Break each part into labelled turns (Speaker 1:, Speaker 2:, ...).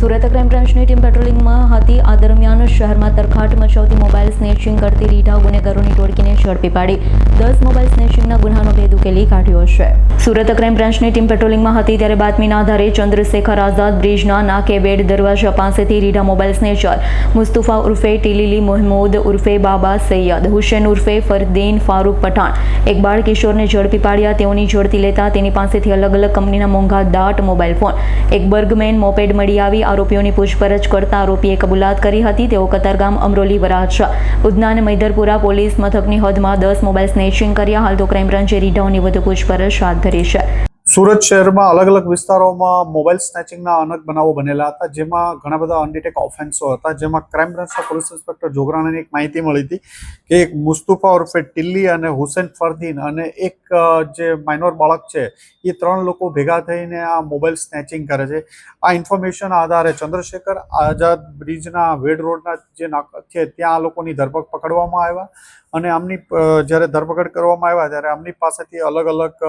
Speaker 1: Surat crime બ્રાન્ચની team પેટ્રોલિંગમાં હતી. આ દરમિયાન શહેરમાં તરખાટ મચાવતી મોબાઈલ સ્નેચિંગ કરતી રીઢા ગુનેગારોની ટોળકીને ઝડપી પાડી. દસ મોબાઈલ સ્નેચિંગના ગુનાનો ભેદ ઉકેલી કાઢ્યો છે. સુરત ક્રાઇમ બ્રાન્ચની ટીમ પેટ્રોલિંગમાં હતી ત્યારે બાતમીના આધારે ચંદ્રશેખર આઝાદ બ્રિજના નાકે બેડ દરવાજા પાસેથી રીઢા મોબાઈલ સ્નેચર, મુસ્તુફા ઉર્ફે ટીલીલી મોહમ્મદ ઉર્ફે બાબા સૈયદ, હુસેન ઉર્ફે ફરદીન ફારૂક પઠાણ. એક બાળ કિશોરને ઝડપી પાડ્યા, તેઓની ઝડપી લેતા તેની પાસેથી અલગ અલગ કંપનીના મોંઘા દાટ મોબાઈલ ફોન. એક બર્ગમેન મોપેડ મળી આવી. આરોપીઓની પૂછપરછ કરતા આરોપીએ કબૂલાત કરી હતી. તેઓ કતારગામ અમરોલી વરાછા, ઉધના અને મૈદરપુરા પોલીસ મથકની હદમાં દસ મોબાઈલ સ્નેચિંગ કર્યા. હાલ તો ક્રાઇમ બ્રાન્ચે રીઢાઓની વધુ પૂછપરછ હાથ ધરી છે.
Speaker 2: સુરત શહેરમાં અલગ અલગ વિસ્તારોમાં મોબાઈલ સ્નેચિંગના અનેક બનાવો બનેલા હતા, જેમાં ઘણા બધા અનડિટેક ઓફેન્સો હતા, જેમાં ક્રાઇમ બ્રાન્ચના પોલીસ ઇન્સ્પેક્ટર જોગરાણાની એક માહિતી મળી હતી કે એક મુસ્તુફા ઉર્ફે ટિલ્લી અને હુસેન ફરદીન અને એક જે માઇનોર બાળક છે, એ ત્રણ લોકો ભેગા થઈને આ મોબાઈલ સ્નેચિંગ કરે છે. આ ઇન્ફોર્મેશન આધારે ચંદ્રશેખર આઝાદ બ્રિજના વેડ રોડના જે નાક છે, ત્યાં આ લોકોની ધરપકડ પકડવામાં આવ્યા અને આમની જ્યારે ધરપકડ કરવામાં આવ્યા, ત્યારે આમની પાસેથી અલગ અલગ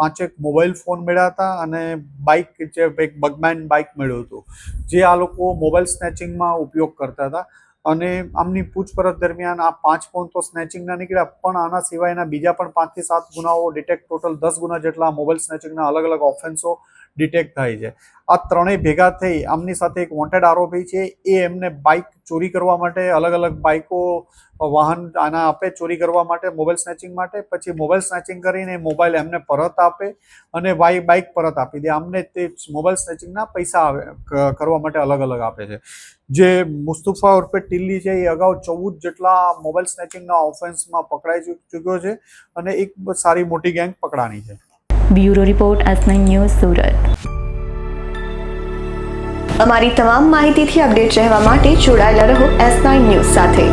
Speaker 2: પાંચેક મોબાઈલ ફોન મળ્યા હતા અને બાઇક જે એક બગમેન બાઇક મળ્યું હતું, જે આ લોકો મોબાઈલ સ્નેચિંગમાં ઉપયોગ કરતા હતા. અને આમની પૂછપરછ દરમિયાન આ પાંચ ફોન તો સ્નેચિંગના નીકળ્યા, પણ આના સિવાયના બીજા પણ પાંચથી સાત ગુનાઓ ડિટેક્ટ ટોટલ દસ ગુના જેટલા મોબાઈલ સ્નેચિંગના અલગ અલગ ઓફેન્સો ડિટેક્ટ થાય છે. આ ત્રણેય ભેગા થઈ આમની સાથે એક વોન્ટેડ આરોપી છે. એ એમને બાઇક ચોરી કરવા માટે અલગ અલગ બાઇકો વાહન આના આપે ચોરી કરવા માટે મોબાઈલ સ્નેચિંગ માટે. પછી મોબાઈલ સ્નેચિંગ કરીને મોબાઈલ એમને પરત આપે અને બાઇક બાઇક પરત આપી દે. આમને તે મોબાઈલ સ્નેચિંગના પૈસા આવે કરવા માટે અલગ અલગ આપે છે. જે મુસ્તુફા ઉર્ફે ટિલ્લી છે, એ અગાઉ ચૌદ જેટલા મોબાઈલ સ્નેચિંગના ઓફેન્સમાં પકડાઈ ચૂક્યો છે અને એક સારી મોટી ગેંગ પકડાની છે.
Speaker 1: Bureau report S news Surat.
Speaker 3: અમારી તમામ માહિતીથી અપડેટ રહેવા માટે જોડાયેલા રહો એસ નાઇન ન્યૂઝ સાથે.